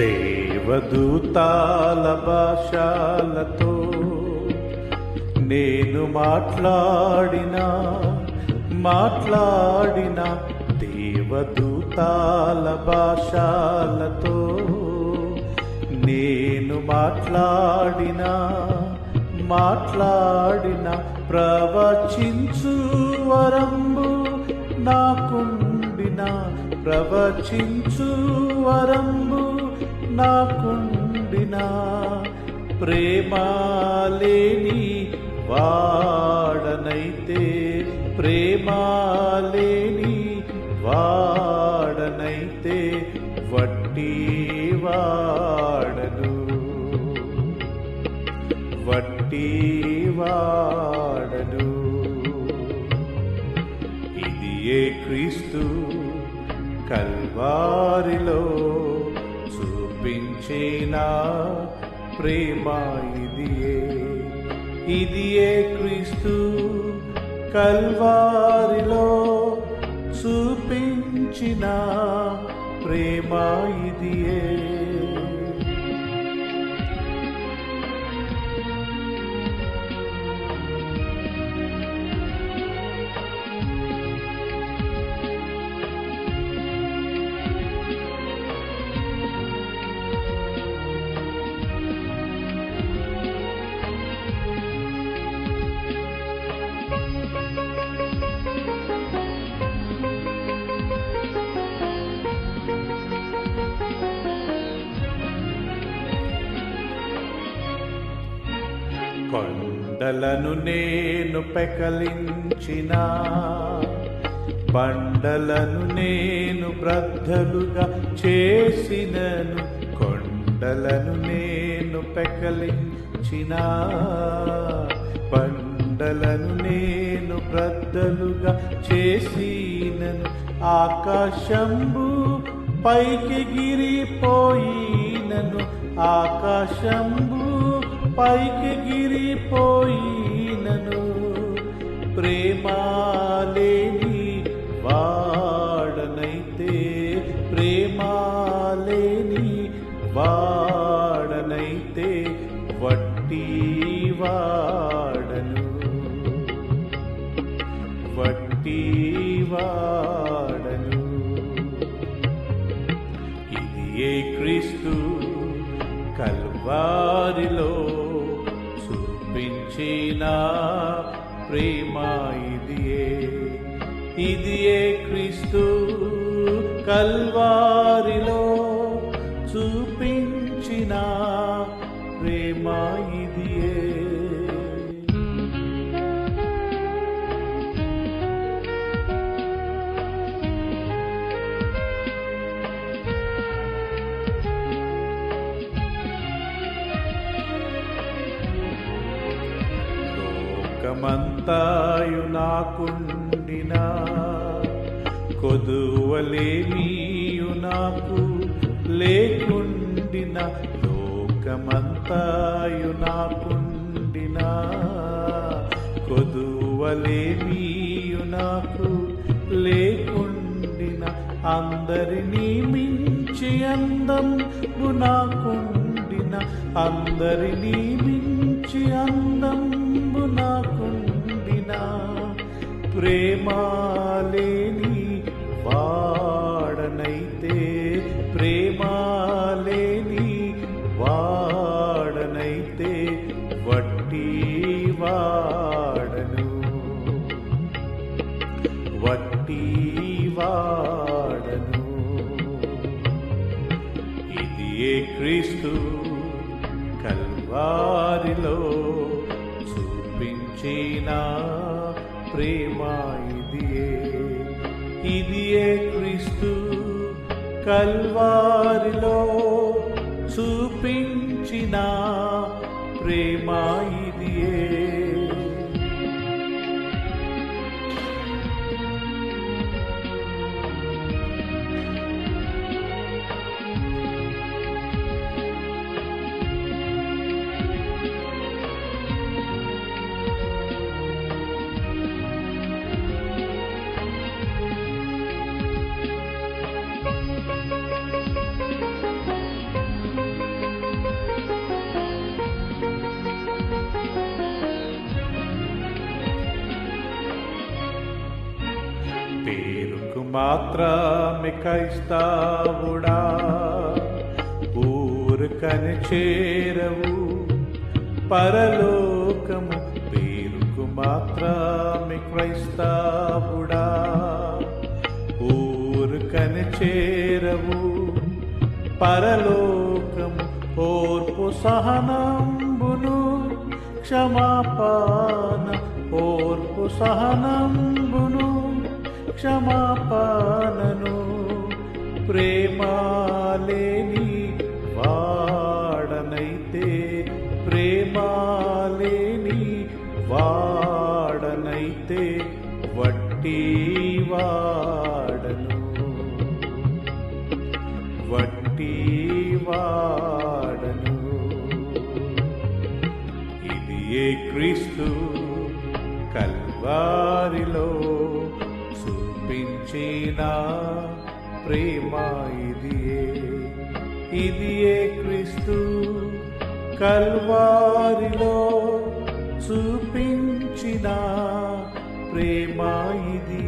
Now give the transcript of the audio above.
దేవదూతాల భాషాలతో నేను మాట్లాడిన మాట్లాడిన దేవదూతాల భాషాలతో నేను మాట్లాడిన మాట్లాడిన ప్రవచించు వరంబు నాకుండిన ప్రవచించు వరంబు నాకుండిన ప్రేమాలేని వాడనైతే ప్రేమాలేని వాడనైతే వట్టి వాడను. వట్టి వాడను. ఇది ఏ క్రీస్తు కల్వారిలో చూపించిన ప్రేమ ఇదియే. ఇదియే క్రీస్తు కల్వారిలో చూపించిన ప్రేమ ఇదియే. బండలను నేను పెకలించిన బండలను నేను బ్రద్దలుగా చేసినను కొండలను నేను పెకలించిన బండలను నేను బ్రద్దలుగా చేసినను ఆకాశంబు పైకి గిరిపోయినను ఆకాశంబు పైకి గిరిపోయినను ప్రేమాలేని వాడనైతే ప్రేమాలేని వాడనైతే వట్టి వాడను. వట్టి వాడను. ఇది ఏ క్రీస్తు కల్వా ఇది ఏ క్రీస్తు కల్వారిలో లోకమంతాయు నాకుండిన కొదువలేమీయు నాకు లేకుండిన లోకమంతాయు నాకుండిన కొదువలేమీయు నాకు లేకుండిన అందరినీ మించి అందం నాకుండిన అందరినీ మించి అందం ప్రేమాలేని వాడనైతే ప్రేమాలేని వాడనైతే వట్టి వాడను. వట్టి వాడను. ఇది ఏ క్రీస్తు కల్వారిలో చూపించినా ప్రేమ ఇది ఏ ఇది ఏ క్రీస్తు కల్వారిలో చూపించిన ప్రేమ మాత్రమిక ఇస్తావుడా ఊరుకని చేరవు పరలోకము పేరుకు మాత్రమే క్రైస్తవుడా ఊరుకని చేరవు పరలోకము ఓర్పు సహనంబును క్షమాపాన ఓర్పు సహనంబును. క్షమాపానను ప్రేమాలేని వాడనైతే ప్రేమాలేని వాడనైతే వట్టి వాడను. వట్టి వాడను. ఇది ఏ క్రీస్తు కల్వారిలో చూపించిన? ప్రేమ ఇదియే. ఇదియే క్రీస్తు కల్వారిలో చూపించిన. ప్రేమ ఇది